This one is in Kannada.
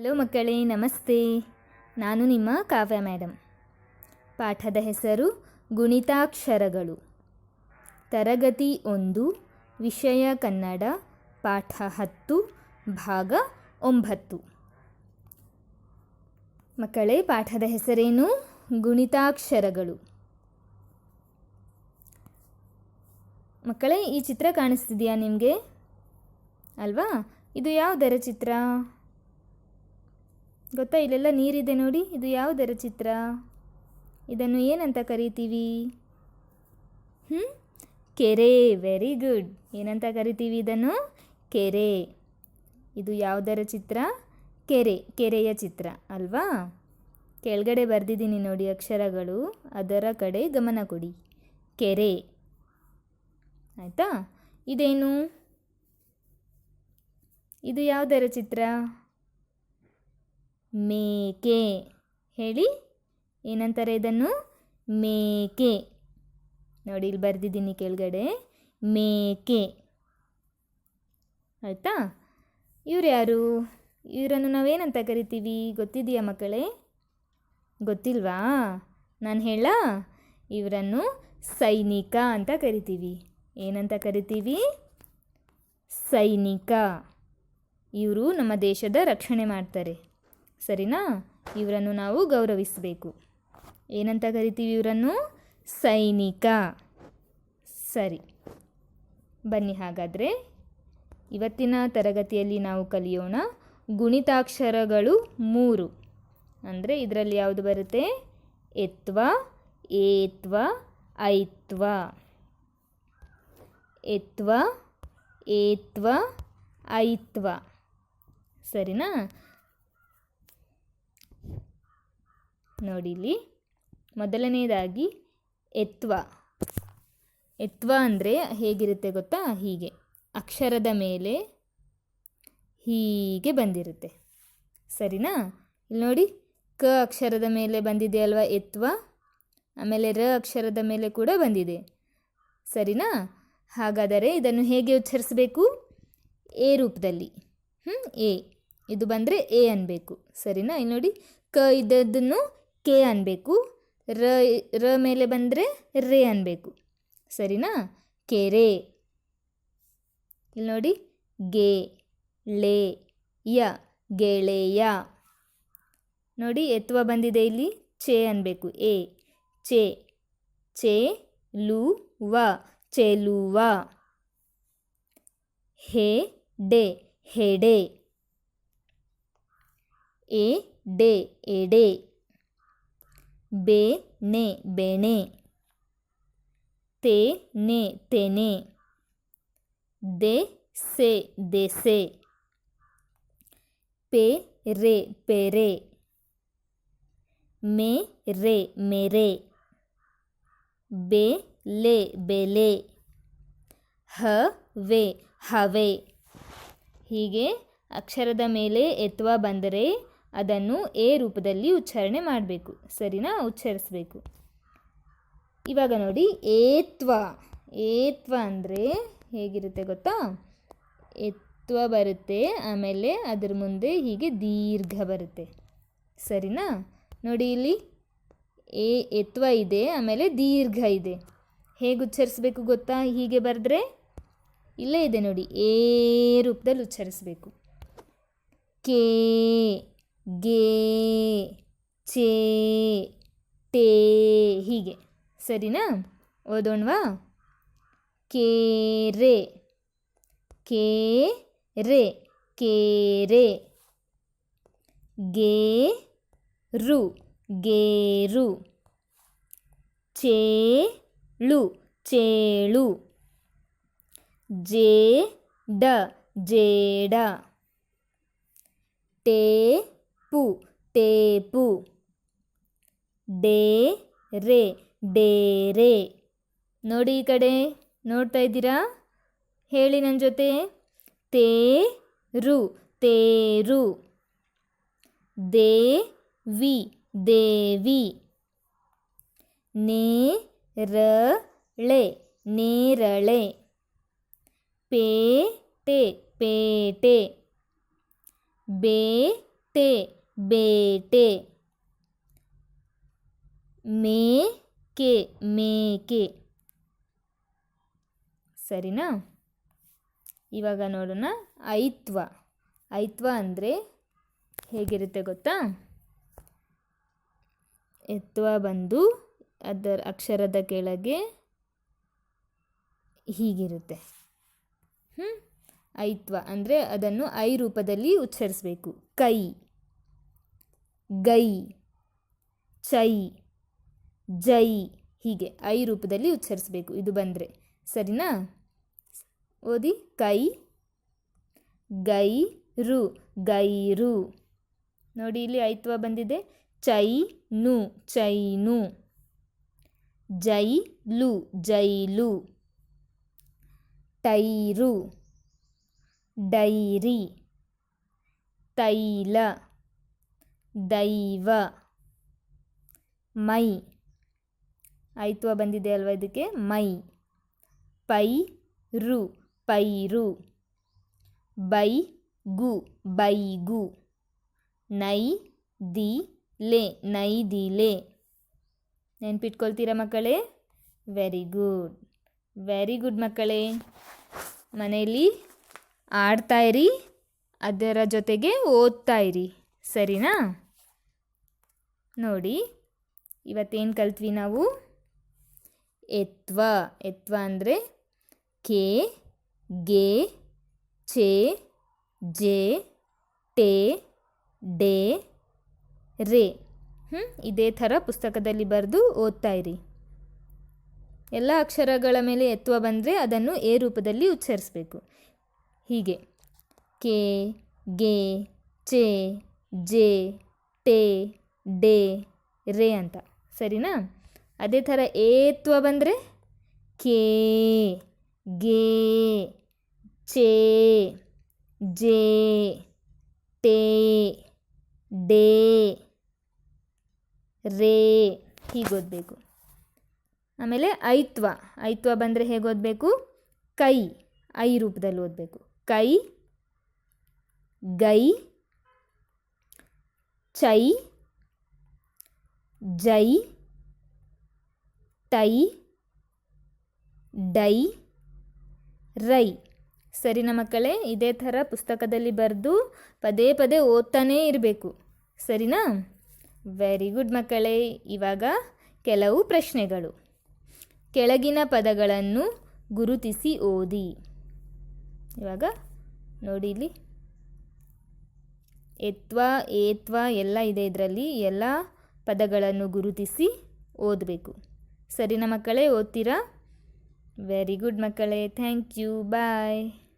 ಹಲೋ ಮಕ್ಕಳೇ, ನಮಸ್ತೆ. ನಾನು ನಿಮ್ಮ ಕಾವ್ಯ ಮೇಡಮ್ ಪಾಠದ ಹೆಸರು ಗುಣಿತಾಕ್ಷರಗಳು. ತರಗತಿ ಒಂದು, ವಿಷಯ ಕನ್ನಡ, ಪಾಠ ಹತ್ತು, ಭಾಗ ಒಂಬತ್ತು. ಮಕ್ಕಳೇ, ಪಾಠದ ಹೆಸರೇನು? ಗುಣಿತಾಕ್ಷರಗಳು. ಮಕ್ಕಳೇ, ಈ ಚಿತ್ರ ಕಾಣಿಸ್ತಿದೆಯಾ ನಿಮಗೆ? ಅಲ್ವಾ? ಇದು ಯಾವುದರ ಚಿತ್ರ? ಗೊತ್ತಾ? ಇಲ್ಲೆಲ್ಲ ನೀರಿದೆ ನೋಡಿ. ಇದು ಯಾವುದರ ಚಿತ್ರ? ಇದನ್ನು ಏನಂತ ಕರಿತೀವಿ? ಹ್ಞೂ ಕೆರೆ ವೆರಿ ಗುಡ್ ಏನಂತ ಕರಿತೀವಿ ಇದನ್ನು? ಕೆರೆ. ಇದು ಯಾವುದರ ಚಿತ್ರ? ಕೆರೆ, ಕೆರೆಯ ಚಿತ್ರ, ಅಲ್ವಾ? ಕೆಳಗಡೆ ಬರೆದಿದ್ದೀನಿ ನೋಡಿ ಅಕ್ಷರಗಳು. ಅದರ ಕಡೆ ಗಮನ ಕೊಡಿ. ಕೆರೆ. ಆಯಿತಾ? ಇದೇನು? ಇದು ಯಾವುದರ ಚಿತ್ರ? ಮೇಕೆ. ಹೇಳಿ, ಏನಂತಾರೆ ಇದನ್ನು? ಮೇಕೆ. ನೋಡಿ, ಇಲ್ಲಿ ಬರೆದಿದ್ದೀನಿ ಕೆಳಗಡೆ. ಮೇಕೆ. ಆಯಿತಾ? ಇವ್ರು ಯಾರು? ಇವರನ್ನು ನಾವೇನಂತ ಕರಿತೀವಿ? ಗೊತ್ತಿದೆಯಾ ಮಕ್ಕಳೇ? ಗೊತ್ತಿಲ್ವಾ? ನಾನು ಹೇಳ, ಇವರನ್ನು ಸೈನಿಕ ಅಂತ ಕರಿತೀವಿ. ಏನಂತ ಕರಿತೀವಿ? ಸೈನಿಕ. ಇವರು ನಮ್ಮ ದೇಶದ ರಕ್ಷಣೆ ಮಾಡ್ತಾರೆ. ಸರಿನಾ? ಇವರನ್ನು ನಾವು ಗೌರವಿಸಬೇಕು. ಏನಂತ ಕರಿತೀವಿ ಇವರನ್ನು? ಸೈನಿಕ. ಸರಿ. ಬನ್ನಿ ಹಾಗಾದರೆ. ಇವತ್ತಿನ ತರಗತಿಯಲ್ಲಿ ನಾವು ಕಲಿಯೋಣ ಗುಣಿತಾಕ್ಷರಗಳು ಮೂರು. ಅಂದರೆ ಇದರಲ್ಲಿ ಯಾವುದು ಬರುತ್ತೆ? ಎತ್ವ, ಏತ್ವ, ಐತ್ವ. ಎತ್ವ, ಏತ್ವ, ಐತ್ವ. ಸರಿನಾ? ನೋಡಿ ಇಲ್ಲಿ ಮೊದಲನೇದಾಗಿ ಎತ್ವ. ಎತ್ವ ಅಂದರೆ ಹೇಗಿರುತ್ತೆ ಗೊತ್ತಾ? ಹೀಗೆ. ಅಕ್ಷರದ ಮೇಲೆ ಹೀಗೆ ಬಂದಿರುತ್ತೆ. ಸರಿನಾ? ಇಲ್ಲಿ ನೋಡಿ. ಕ ಅಕ್ಷರದ ಮೇಲೆ ಬಂದಿದೆ ಅಲ್ವಾ ಎತ್ವ? ಆಮೇಲೆ ರ ಅಕ್ಷರದ ಮೇಲೆ ಕೂಡ ಬಂದಿದೆ. ಸರಿನಾ? ಹಾಗಾದರೆ ಇದನ್ನು ಹೇಗೆ ಉಚ್ಚರಿಸಬೇಕು? ಎ ರೂಪದಲ್ಲಿ. ಹ್ಞೂ ಎ. ಇದು ಬಂದರೆ ಎ ಅನ್ನಬೇಕು ಸರಿನಾ? ಇಲ್ಲಿ ನೋಡಿ. ಕ ಇದ್ದದ್ದನ್ನು ಕೆ ಅನ್ನಬೇಕು ರ ರ ಮೇಲೆ ಬಂದರೆ ರೇ ಅನ್ನಬೇಕು ಸರಿನಾ? ಕೆರೆ ಇಲ್ಲಿ ನೋಡಿ. ಗೆ, ಳೆ, ಯ, ಗೆಳೆಯ. ನೋಡಿ, ಎತ್ವ ಬಂದಿದೆ ಇಲ್ಲಿ? ಚೆ ಅನ್ನಬೇಕು ಎ ಚೆ ಚೆ ಲು ವ ಚೆಲುವ. ಹೆ, ಡೆ, ಹೆಡೆ. ಎ, ಡೆ, ಎಡೆ. ಬೆ ನೆ ಬೆಣೆ. ತೆನೆ. ದೆ ಸೆ ದೆಸೆ ಪೆ ರೆ ಪೆರೆ. ರೆ ಮೆರೆ. ಲೆ ಬೆಲೆ. ಹ ವೆ ಹವೆ. ಹೀಗೆ ಅಕ್ಷರದ ಮೇಲೆ ಎತ್ವ ಬಂದರೆ ಅದನ್ನು ಎ ರೂಪದಲ್ಲಿ ಉಚ್ಚಾರಣೆ ಮಾಡಬೇಕು. ಸರಿನಾ? ಉಚ್ಚರಿಸಬೇಕು ಇವಾಗ ನೋಡಿ, ಏತ್ವ. ಏತ್ವ ಅಂದರೆ ಹೇಗಿರುತ್ತೆ ಗೊತ್ತಾ? ಎತ್ವ ಬರುತ್ತೆ, ಆಮೇಲೆ ಅದ್ರ ಮುಂದೆ ಹೀಗೆ ದೀರ್ಘ ಬರುತ್ತೆ. ಸರಿನಾ? ನೋಡಿ ಇಲ್ಲಿ. ಎ, ಎತ್ವ ಇದೆ, ಆಮೇಲೆ ದೀರ್ಘ ಇದೆ. ಹೇಗೆ ಉಚ್ಚರಿಸಬೇಕು ಗೊತ್ತಾ? ಹೀಗೆ ಬರೆದ್ರೆ? ಇಲ್ಲೇ ಇದೆ ನೋಡಿ. ಏ ರೂಪದಲ್ಲಿ ಉಚ್ಚರಿಸಬೇಕು ಕೆ ಗೆ, ಚೇ, ಟೇ, ಹೀಗೆ. ಸರಿನಾ? ಓದೋಣವಾ? ಕೇರೆ ಕೇ, ರೆ. ಕೇರೆ ಗೇ, ರು. ಗೇರು ಚೇಳು ಚೇಳು ಜೇಡ ಜೇಡ ಟೇಪು ಡೇ ರೇ ಡೇರೆ ನೋಡಿ ಈ ಕಡೆ, ನೋಡ್ತಾ ಇದ್ದೀರಾ? ಹೇಳಿ ನನ್ನ ಜೊತೆ. ತೇರು ತೇರು ದೇವಿ ದೇವಿ ನೇರಳೆ. ನೇರಳೆ ಪೇಟೆ ಪೇಟೆ ಬೇ, ಟೆ. ಬೇಟೆ. ಮೇಕೆ ಮೇಕೆ. ಸರಿನಾ? ಇವಾಗ ನೋಡೋಣ ಐತ್ವ. ಐತ್ವ ಅಂದರೆ ಹೇಗಿರುತ್ತೆ ಗೊತ್ತಾ? ಎತ್ವ ಬಂದು ಅದರ ಅಕ್ಷರದ ಕೆಳಗೆ ಹೀಗಿರುತ್ತೆ. ಹ್ಞೂ ಐತ್ವ ಅಂದರೆ ಅದನ್ನು ಐ ರೂಪದಲ್ಲಿ ಉಚ್ಚರಿಸಬೇಕು. ಕೈ. ಗೈ, ಚೈ, ಜೈ ಹೀಗೆ ಐ ರೂಪದಲ್ಲಿ ಉಚ್ಚರಿಸಬೇಕು. ಇದು ಬಂದರೆ ಸರಿನಾ? ಓದಿ. ಕೈ ಗೈ ರು ಗೈರು. ನೋಡಿ ಇಲ್ಲಿ ಐತ್ವ ಬಂದಿದೆ. ಚೈ ನು ಚೈನು ಜೈ ಲು ಜೈಲು. Tyre, dairy. ತೈಲ. ದೈವ. ಮೈ. ಐತ್ವ ಬಂದಿದೆ ಅಲ್ವಾ ಇದಕ್ಕೆ? ಮೈ. ಪೈ ರು. ಪೈರು. ಬೈ ಗು. ಬೈಗು ನೈ ದಿ ಲೆ. ನೈದಿಲೆ ನೆನ್ಪಿಟ್ಕೊಳ್ತೀರಾ ಮಕ್ಕಳೇ? Very good. ವೆರಿ ಗುಡ್ ಮಕ್ಕಳೇ. ಮನೆಯಲ್ಲಿ ಆಡ್ತಾ ಇರಿ, ಅದರ ಜೊತೆಗೆ ಓದ್ತಾ ಇರಿ. ಸರಿನಾ? ನೋಡಿ, ಇವತ್ತೇನು ಕಲ್ತ್ವಿ ನಾವು? ಎತ್ವ. ಎತ್ವ ಅಂದರೆ ಕೆ, ಗೆ ಚೆ ಜೆ, ಟೆ, ಡೆ, ರೇ. ಹ್ಞೂ ಇದೇ ಥರ ಪುಸ್ತಕದಲ್ಲಿ ಬರೆದು ಓದ್ತಾ ಇರಿ. ಎಲ್ಲ ಅಕ್ಷರಗಳ ಮೇಲೆ ಎತ್ತುವ ಬಂದರೆ ಅದನ್ನು ಎ ರೂಪದಲ್ಲಿ ಉಚ್ಚರಿಸಬೇಕು. ಹೀಗೆ. ಕೆ, ಗೆ ಚೆ ಜೆ, ಟೆ, ಡೆ, ರೇ ಅಂತ. ಸರಿನಾ? ಅದೇ ಥರ ಏತ್ವ ಬಂದರೆ? ಕೆ, ಗೆ, ಚೆ, ಜೆ, ಟೆ, ಡೇ, ರೇ ಹೀಗೆ ಓದಬೇಕು. ಆಮೇಲೆ ಐತ್ವ. ಐತ್ವ ಬಂದರೆ ಹೇಗೆ ಓದಬೇಕು? ಕೈ, ಐ ರೂಪದಲ್ಲಿ ಓದಬೇಕು. ಕೈ, ಗೈ ಚೈ, ಜೈ ಟೈ ಡೈ, ರೈ. ಸರಿನಾ ಮಕ್ಕಳೇ, ಇದೇ ಥರ ಪುಸ್ತಕದಲ್ಲಿ ಬರೆದು ಪದೇ ಪದೇ ಓದ್ತಾನೇ ಇರಬೇಕು. ಸರಿನಾ ವೆರಿ ಗುಡ್ ಮಕ್ಕಳೇ, ಇವಾಗ ಕೆಲವು ಪ್ರಶ್ನೆಗಳು. ಕೆಳಗಿನ ಪದಗಳನ್ನು ಗುರುತಿಸಿ ಓದಿ. ಇವಾಗ ನೋಡಿ ಇಲ್ಲಿ. ಎತ್ವ, ಏತ್ವ ಎಲ್ಲ ಇದೆ ಇದರಲ್ಲಿ ಎಲ್ಲ ಪದಗಳನ್ನು ಗುರುತಿಸಿ ಓದಬೇಕು. ಸರಿನಾ ಮಕ್ಕಳೇ, ಓದ್ತೀರಾ? ವೆರಿ ಗುಡ್ ಮಕ್ಕಳೇ ಥ್ಯಾಂಕ್ ಯು ಬಾಯ್